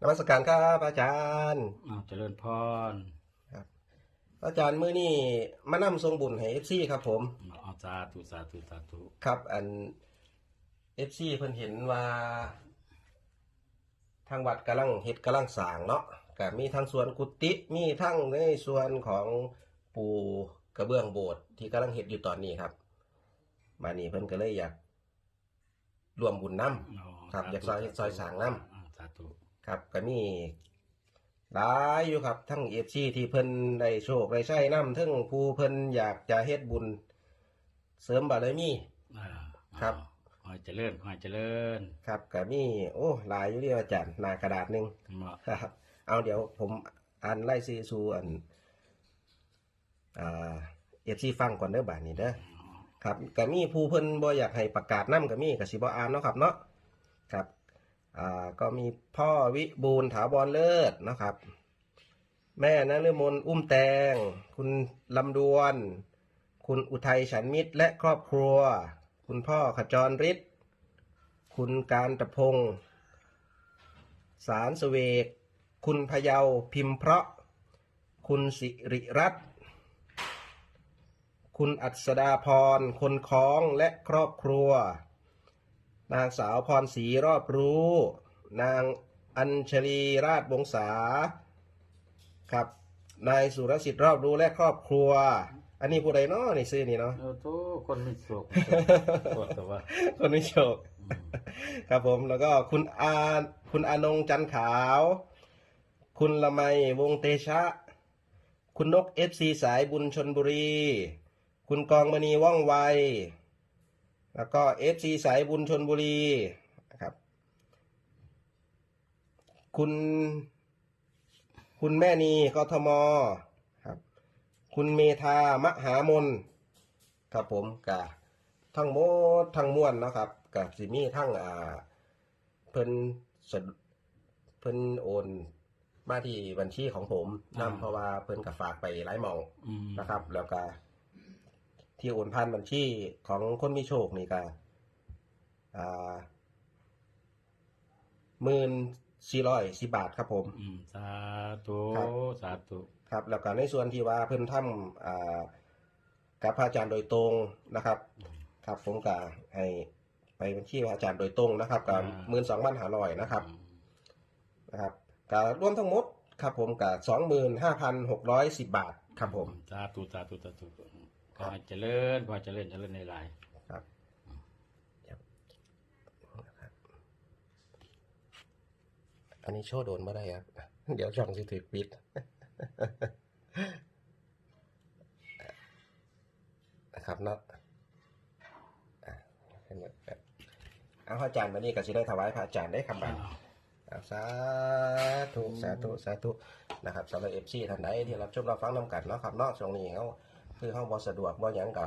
นมัสการครับอาจารย์อ้าวเจริญพรอาจารย์มื้อนี้มานำทรงบุญให้ FC ครับ ผมเอาสาธุสาธุสาธุครับ อัน FC เพิ่นเห็นว่า ทางวัดกำลังเฮ็ดกำลังสร้างเนาะก็มีทั้งส่วนกุฏิมีทั้งในส่วนของปูกระเบื้องโบสถ์ที่กำลังเฮ็ดอยู่ตอนนี้ครับ มานี่เพิ่นก็เลยอยากร่วมบุญนำอ๋อครับสธุอยากซอยซอยสร้างนำอ่าสาธุ ครับก็มีหลายอยู่ครับทั้งเอฟซีที่เพิ่นได้โชคได้ใช้น้ำทั้งผู้เพิ่นอยากจะเฮ็ดบุญ เสริมบารมีอ่าครับ ขอให้เจริญขอให้เจริญครับก็มีโอ้หลายอยู่เดียวอาจารย์หน้ากระดาษหนึงเหมาะครับ เอาเดี๋ยวผมอ่านไล่ซีซูอันอ่าเอฟซีฟังก่อนเด้อบาดนี้เด้อครับก็มีผู้เพิ่นบ่อยากให้ประกาศนํก็มีก็สิบ่อ่านเนาะครับเนาะครับ อ่าก็มีพ่อวิบูลถาวรเลิศนะครับ แม่นฤมลอุ้มแตง คุณลำดวน คุณอุทัยฉันมิตรและครอบครัว คุณพ่อขจรฤทธิ์คุณการตะพงสารสเวก คุณพยาพิมพ์เพราะ คุณสิริรัตน์คุณอัศดาพร คนคล้องและครอบครัว นางสาวพรศรีรอบรู้ นางอัญชลีราชวงศาครับนายสุรสิทธิ์รอบรู้และครอบครัว อันนี้ผู้ใดเนาะนี่ซื้อนี่เนาะโอ้โหคนมีสุขปวดแต่ว่า คนไม่โชค ครับผมแล้วก็คุณอาคุณอานงจันขาว คุณละไมวงเตชะ คุณนกเอฟซีสายบุญชนบุรี คุณกองมณีว่องไว แล้วก็เอฟซีสายบุญชนบุรีนะครับ คุณ คุณแม่นีกทมครับ คุณเมธามหามนครับผมกะทั้งหมดทั้งมวลเนาะครับกับสิมีทั้งอ่าเพิ่นสะเพิ่นโอนมาที่บัญชีของผมนำเพราะว่าเพิ่นกับฝากไปหลายหมองอืมนะครับ แล้วก็ ที่โอนผ่านบัญชีของคนมีโชคนี่ก็อ่าหมื่นสี่ร้อยสิบบาทครับผม อืมสาธุครับสาธุครับ แล้วก็ในส่วนที่ว่าเพิ่นทำอ่ากับพระอาจารย์โดยตรงนะครับ ครับผมก็ให้ไปบัญชีพระอาจารย์โดยตรงนะครับกับหมื่นสองพันห้าร้อยนะครับอืมนะครับก็รวมทั้งหมดครับผมกับสองหมื่นห้าพันหกร้อยสิบบาทครับผมสาธุสาธุสาธุ ขอให้เจริญขอให้เจริญเจริญในหลายครับ อันนี้โชว์โดนมาได้ครับ เดี๋ยวช่องสิถือปิดนะครับเนาะอะให้หมดแบบเอาพระอาจารย์มานี่ก็จะได้ถวายพระอาจารย์ได้คำบังอ้าวสาธุสาธุสาธุนะครับสำหรับเอฟซีท่านใดที่รับชมรับฟังนำกันเนาะครับเนอกช่วงนี้เขา คือเขาบ่สะดวกบ่หยังก็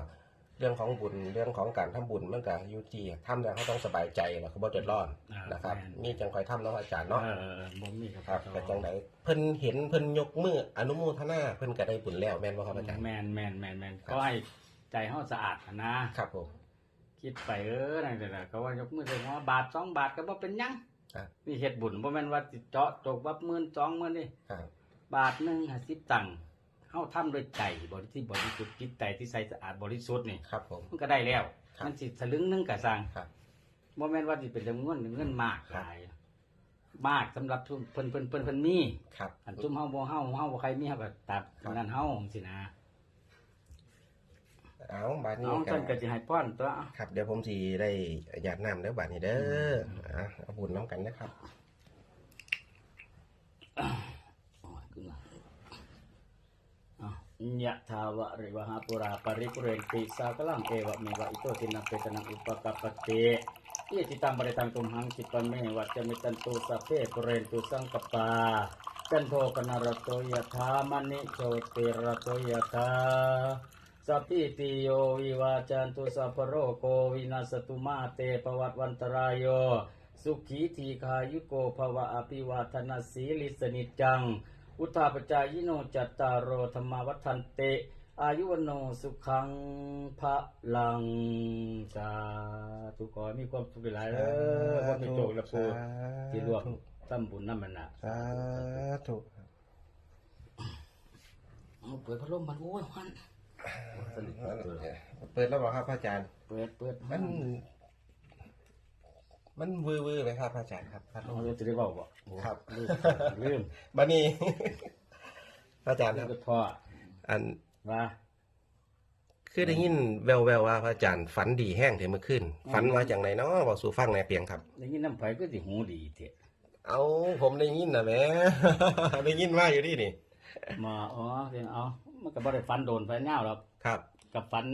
เรื่องของบุญเรื่องของการทำบุญมันก็อยู่ที่ทำแล้วเขาต้องสบายใจแล้วเขาบ่เดือดร้อนนะครับนี่จังคอยทำเนาะอาจารย์เนาะเออบ่มีครับครับแต่จังไดเพิ่นเห็นเพิ่นยกมืออนุโมทนาเพิ่นก็ได้บุญแล้วแม่นบ่ครับอาจารย์แมนแมนแมนแมนครับก็ให้ใจเฮาสะอาดอะนะ ครับผม คิดไปเออนั่นแหละก็ว่ายกมือใส่หัวบาทสองบาทก็บ่เป็นหยังครับ นี่เฮ็ดบุญบ่แม่นว่าสิเจาะจกว่าหมื่นสองหมื่นนี่ครับ บาทหนึง50ตังค์ เฮาทำด้วยใจบริที่บริสุทธิ์จิตใจที่ใสสะอาดบริสุทธิ์นี่ครับผม มันก็ได้แล้ว ครับ มันสิสลึงหนึงก็สร้างครับ บ่แม่นว่าสิเป็นจำนวนเงินมากครับหลายมากสำหรับทุนเพิ่นเพิ่นเพิ่นเพิ่นมี ครับ อันซุมเฮาบ่เฮาเฮาบ่ใครมีเฮาก็ตัดครับ นั้นเฮาสินะเอาบาดนี้เอาก็ท่านก็สิให้พรตัว ครับ เดี๋ยวผมสิได้หยาดน้ำเด้อบาดนี้เด้ออะเอาบุญน้ำกันนะครับ โอ้ยขึ้นมาอะ ยะทาวะริวหาปุราปริปุเรนติสากลังเอวะเมวะอิโตทินังเปตนังอุปกัปปติอิจิตังบริตังตุมหังคิปะเมวัจจมิตันตุสัพเพปุเรนตุสังกปาจันโทปนารโตยะธามณิโชติรโตยะธาสัพพิติโยวิวาจันตุสัพโรโกวินาสตุมาเตปวัตวันตรายโยสุขีทีคายุโกภวะอภิวาทนาสีลิสนิจจัง อุทธาปจายโนจัตตารโอธรรมาวัฏันเต อายุวโนสุขังพระลังสาธุขอให้มีความสุขหลายๆเด้อว่ามีโจกและปูที่รวมทำบุญนั่นมันน่ะสาธุเอาเปิดพัดลมมันโอ้ยมันสลิดเปิดเปิดแล้วบอกครับพระอาจารย์ เปิดเปิดมัมันน มันวือวือไหมครับพระอาจารย์ครับพัดลเรามจะได้บอกบ่โอ้ครับลืมลืมบันนี้ พระอาจารย์ลืคมรับก็พ่ออันว่าคือได้ยินแววๆว่าพระอาจารย์ฝันดีแห้งเถเมื่อคืนฝันว่าอย่างไรเนาะบอกสู่ฟังในอยเปียงครับ ได้ยินน้ำไผก็สิหูดีเถอะเอาผมได้ยินนะแหม่ ได้ยินว่าอยู่ดินี่ มาอ๋อเรียนเอามันก็บ่ได้ฟันโดนไฟเงาหรอก ครับ กับฟัน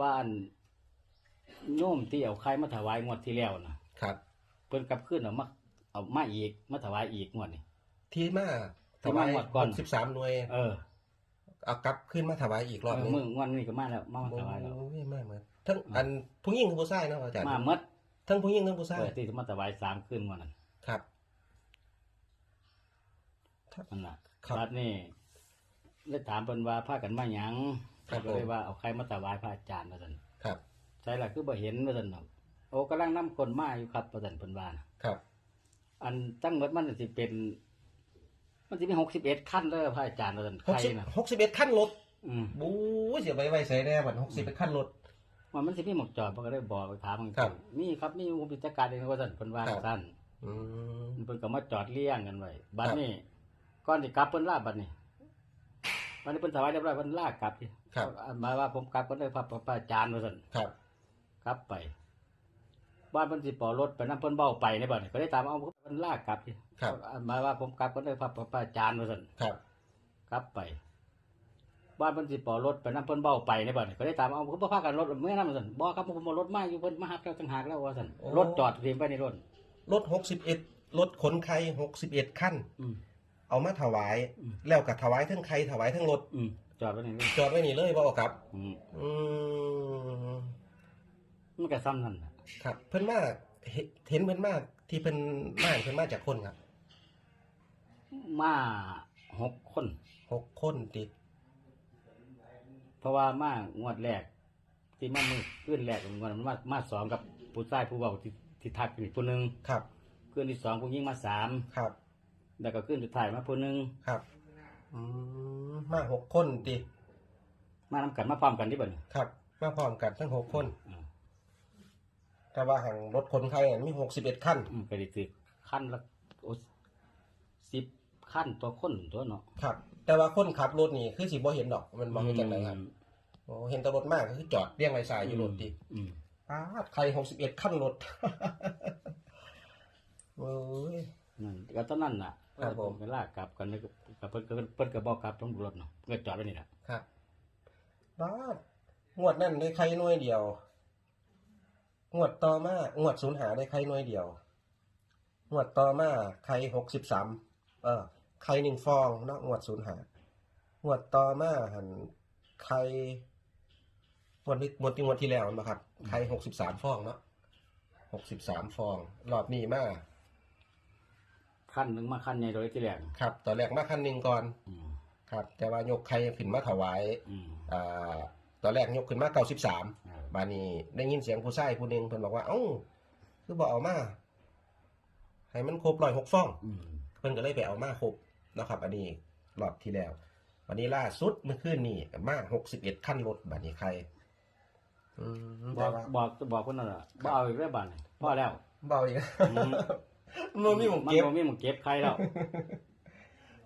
ว่าอัน โยมที่เอาไข่มาถวายงวดที่แล้วน่ะครับ เพิ่นกลับขึ้นเอามาเอามาอีกมาถวายอีกงวดนี้ ที่มาที่มาหมดก่อน สิบสามหน่วยเออเอากลับขึ้นมาถวายอีกรอบเอหอนึงมึงงวดนี้ก็มาแล้วมาโอ้ถวายแล้วยมาเหมือนทั้งอันผู้หญิงกับผู้ชายเนาะพระอาจารย์มาหมดทั้งผู้หญิงทั้งผู้ชายเออที่มาถวายสามขึ้นงวดนั้นครับ นั่นน่ะครับ บัดนี้เลยถามเพิ่นว่าพากันมาหยังครับเพิ่นก็เลยว่าเอาไข่มาถวายพระอาจารย์ว่าซั่น ครับ ใช่ล่ะคือบ่เห็นว่าซั่นเนาะโอ้กำลังนำคนมาอยู่ครับว่าซั่นเพิ่นว่าน่ะครับ อันตั้งหมดมันสิเป็น มันสิมี61ขั้นเด้อพระอาจารย์ว่าซั่นหกไข่สิบน่ะหกสิบเอ็ดขั้นรถอืมบู๊เสียไปไว้ใส่แน่บัดหกสิบเอ็ดขั้นรถ ว่ามันสิมีหมกจอดเพิ่นก็ได้บอกไปถามมันครับมีครับมีผู้พิจารการเองว่าซั่นเพิ่นว่าครับ ซั่น อืม เพิ่นก็มาจอดเลี้ยงกันไว้บัดครับนี้ก่อนสิกลับเพิ่นลาบัดนี้บัดนี้เพิ่นถวายเรียบร้อยเพิ่นลากลับดิครับหมายว่าผมกลับก็ได้พระพระอาจารย์ว่าซั่นครับ กลับไป บ้านเพิ่นสิปอรถไปนํเพิ่นเบ้าไปในบัดนี้ก็ได้ตามเอาเพิ่นลากกลับดิครับ หมายว่าผมกลับก็ได้พระพระอาจารย์ว่าซั่นครับ กลับไป บ้านเพิ่นสิปอรถไปนํเพิ่นเบ้าไปในบัดนี้ก็ได้ตามเอาเพิ่นบ่พากันรถเมื่อนำว่าซั่นบ่ครับผมเอารถมาอยู่เพิ่นมาหับแล้วต่างหากแล้วว่าซั่นรถจอดเตรียมไว้ในรถ รถหกสิบเอ็ดรถขนไข่หกสิบเอ็ดขั้น อืม เอามาถวาย อืม แล้วกับถวายทั้งไข่ถวายทั้งรถ อืมจอดไว้ในรถจอดไว้นี่เลยบ่เอากลับ อืม อืม มันก็ซ้ำนั่นน่ะครับ เพิ่นมาเห็นเห็นเพิ่นมาที่เพิ่นมาเพิ่นมาจากคนครับมาหกคน หกคนติดเพราะว่ามางวดแรก ที่มามือขึ้นแรกงวดมันมามาสองกับผู้ชายผู้เบาที่ที่ทักอีกผู้หนึงครับ ขึ้นที่สองผู้หญิงมาสามครับ แล้วก็ขึ้นสุดท้ายมาผู้หนึงครับอืมมาหกคนติมานำกันมาพร้อมกันที่บัดนี้ครับ มาพร้อมกันทั้งหกคนอ่า แต่ว่าห่างรถขนไข่อันมีหกสิบเอ็ดขั้นอืมก็ได้คือขั้นละโอ้สิบขั้นตัวคนตัวเนาะครับ แต่ว่าคนขับรถนี่คือสิบ่เห็นดอกมันบ่เห็นจังไดครับอืมโอ้เห็นแต่รถมากก็คือจอดเรียงรายสายอยู่รถติอืมป้าดไข่หกสิบเอ็ดขั้นรถโอ้ย นั่นก็ตอนนั้นน่ะครับผม เวลากลับกันนี่ก็กับเพิ่นก็เพิ่นก็บอกกลับต้องรถเนาะเพิ่นก็จอดไว้นี่แหละครับป้าดงวดนั่นได้ไข่หน่วยเดียว งวดต่อมางวดศูนย์หาได้ไข่หน่วยเดียว งวดต่อมาไข่หกสิบสามเออไข่หนึ่งฟองเนาะงวดศูนย์หางวดต่อมาหันไข่งวดนี้งวดที่งวดที่แล้วนะครับไข่หกสิบสามฟองเนาะหกสิบสามฟองรอบนี้มาขั้นหนึงมาขั้นใหญ่โดยที่แรกครับตอนแรกมาคันหนึ่งก่อน อืมครับ แต่ว่ายกไข่ขึ้นมาถวาย อืม อ่า ตอนแรกยกขึ้นมาเก้าสิบสามอ่าบานี้ได้ยินเสียงผู้ชายผู้หนึ่งเพิ่นบอกว่าเอ้าคือบอกเอามาให้มันครบร้อยหกฟองอืมเพิ่นก็เลยไปเอามาครบนะครับ อันนี้รอบที่แล้ว วันนี้ล่าสุดเมื่อคืนนี่มาหกสิบเอ็ดขั้นรถบานี้ใครอืมบแต่อกว่าบอกบอกคนนั่นน่ะบ่เอาอีกแล้วบัดนี้พอแล้วเบาอีกอืมมันมีหมเก็บมันบ่มีหมองเก็บใครแล้ว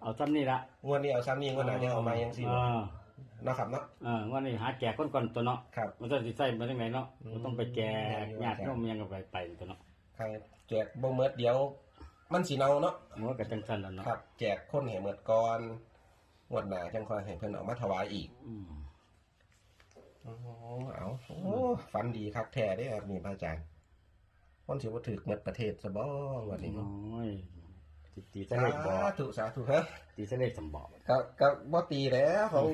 เอาซ้ำนี่ละงวดนี้เอาซ้ำนี่งวดหน้าจะเอามายังสิเออเนาะครับเนาะเออวันนี้หาแจกคนก่อนตัวเนาะครับ มันจะสิใส่มาจังไหนเนาะอืมมันต้องไปแจกอืมญาติโยมยังก็ไปไปตัวเนาะใครแจกบ่เมิดเดี๋ยว มันสีเนาเนาะมันก็จังซั่นแล้วเนาะครับ แจกคนให้เมิดก่อนงวดหน้าจังคอยให้เพิ่นเอามาถวายอีกอืมโอ้เอาโอ้ฝันดีคักแท้เด้ครับนี่พระอาจารย์คนสิบ่ถึกหมดประเทศซะบ่วันนี้โอ้ยตีตีสะสาเลขบอกธุสาธุฮะตีสะเลขสำบอกก็ก็บ่ตีแล้วของ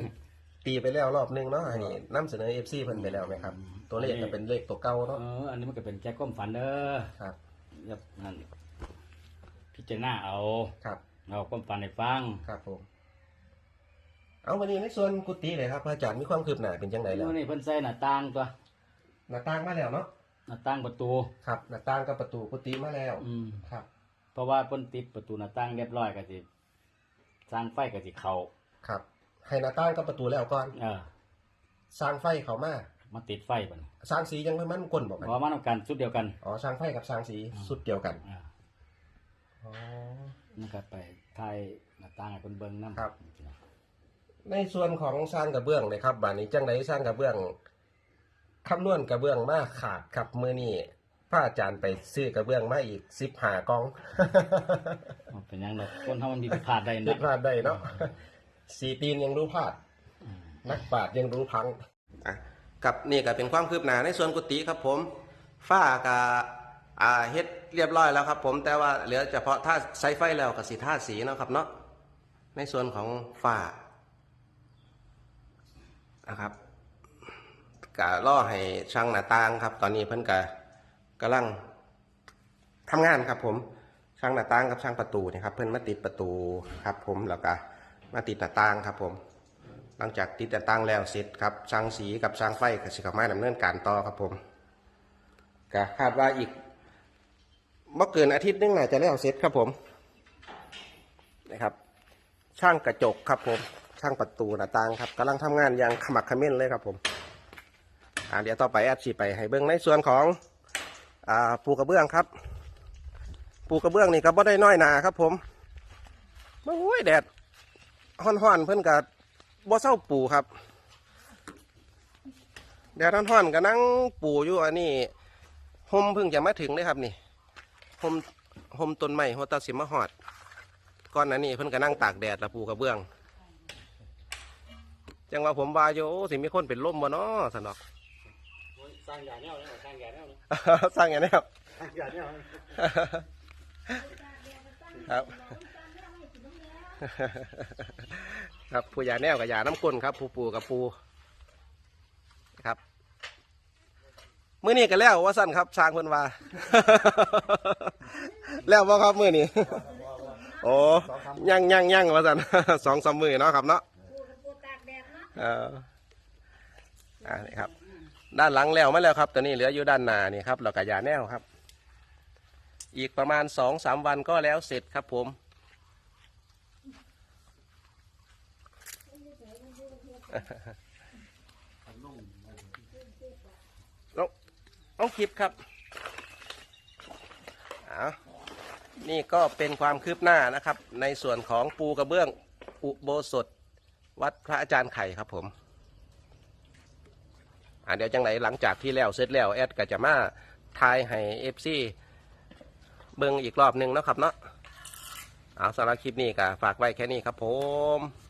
ตีไปแล้วรอบนึงเนาะอันนี้นำเสนอ FC เพิ่นไปแล้วไหมครับ ตัวเลขก็เป็นเลขตัวเก่าเอเนาะออันนี้มันก็เป็นแจ็คก้มฝันเด้อครับยับนั่นพิจารณาเอาครับเอาความฝันให้ฟังครับผมเอาวันนี้ในส่วนกุฏิเลยครับพระอาจารย์มีความคืบหน้าเป็นจังไดแล้วนู่นนี่เพิ่นใส่หน้าต่างตัวหน้าต่างมาแล้วเนาะหน้าต่างประตูครับหน้าต่างกับประตูกุฏิมาแล้ว อืมครับ เพราะว่าเพิ่นติดประตูหน้าต่างเรียบร้อยก็สิสร้างไฟก็สิเข้าครับ ให้หน้าต่างกับประตูแล้วก่อนเออสร้างไฟเขามามาติดไฟบัดนี้สร้างสียังไม่มั่นกลบอกเพกันราะว่ามันต้องการชุดเดียวกันอ๋อสร้างไฟกับสร้างสีสุดเดียวกันอ่าอ๋อ มันก็ไปถ่ายหน้าต่างให้เพิ่นเบิ่งนำครับ ในส่วนของสร้างกระเบื้องเลยครับบานนี้จังไดสร้างกระเบื้องคำนวณกระเบื้องมาขาดครับมือนี้พระอาจารย์ไปซื้อกระเบื้องมาอีกสิบหากอง เป็นหยังดอกคนเฮามันมีผิดพลาดได้ผินะดพลาดได้เนาะ สีตีนยังรู้พลาดอืมนักปราชญ์ยังรู้พังอะกับนี่ก็เป็นความคืบหน้าในส่วนกุฏิครับผมฝ้ากะอ่าเฮ็ดเรียบร้อยแล้วครับ ผมแต่ว่าเหลือเฉพาะท่าใช้ไฟแล้วกับสีท่าสีเนาะครับเนาะในส่วนของฝ้านะครับกะล่อให้ช่างหน้าต่างครับ ตอนนี้เพิ่นกะกำลังทำงานครับ ผมช่างหน้าต่างกับช่างประตูนี่ครับ เพิ่นมาติดประตูครับ ผมแล้วก็ มาติดหน้าต่างครับผม หลังจากติดแต่ตั้งแล้วเสร็จครับช่างสีกับช่างไฟกับสิกับไม้ดำเนินการต่อครับผมก็คาดว่าอีกไม่เกินอาทิตย์นึงน่าจะแล้วเสร็จครับผมนะครับ ช่างกระจกครับผมช่างประตูหน้าต่างครับกำลังทำงานอย่างขมักขม้นเลยครับผมอ่าเดี๋ยวต่อไปแอดชีไปให้เบิ้องในส่วนของอ่าปูกระเบื้องครับปูกระเบื้องนี่ก็บ่ได้น้อยหนาครับผมโอ้ยแดด ฮ้อนๆเพิ่นกับบ่เศร้าปูครับแดดร้อนๆก็นั่งปูอยู่อันนี้ห่มเพิ่งจะมาถึงเลยครับนี่ห่มห่มต้นไม้หัวตาสิมาหอดก้อนอันนี้เพิ่นก็นั่งตากแดดละปูกระเบื้อง จังว่าผมว่าอยู่โอ้สิมีคนเป็นลมบ่เนาะสนอกสร้างอย่างแนวสร้างอย่างแนวสร้างอย่างนี้ครับสร้างอย่างแนวครับ ครับผู้ยาแนวกับยาน้ำก้นครับผู้ปูกับปูครับมื้อนี้ก็แล้วว่าสั้นครับช้างเพิ่นว่า แล้วบ่ครับมื้อนี้โอ้ยังยังยังว่าสั้นสองสามมื้อเนาะครับเนาะปูกับปูตากแดดเนาะเอออ่านี่ครับ ด้านหลังแล้วมาแล้วครับตัวนี้เหลืออยู่ด้านหน้านี่ครับแล้วก็ยาแนวครับ อีกประมาณสองสามวันก็แล้วเสร็จครับผม น้องน้องคลิปครับเอานี่ก็เป็นความคืบหน้านะครับ ในส่วนของปูกระเบื้องอุโบสถ วัดพระอาจารย์ไข่ครับผมอ่าเดี๋ยวจังไหนหลังจากที่แล้วเสร็จแล้วแอดก็จะมาทายให้เอฟซีเบิ่งอีกรอบหนึ่งนะครับเนาะเอาสำหรับคลิปนี้ก็ฝากไว้แค่นี้ครับผม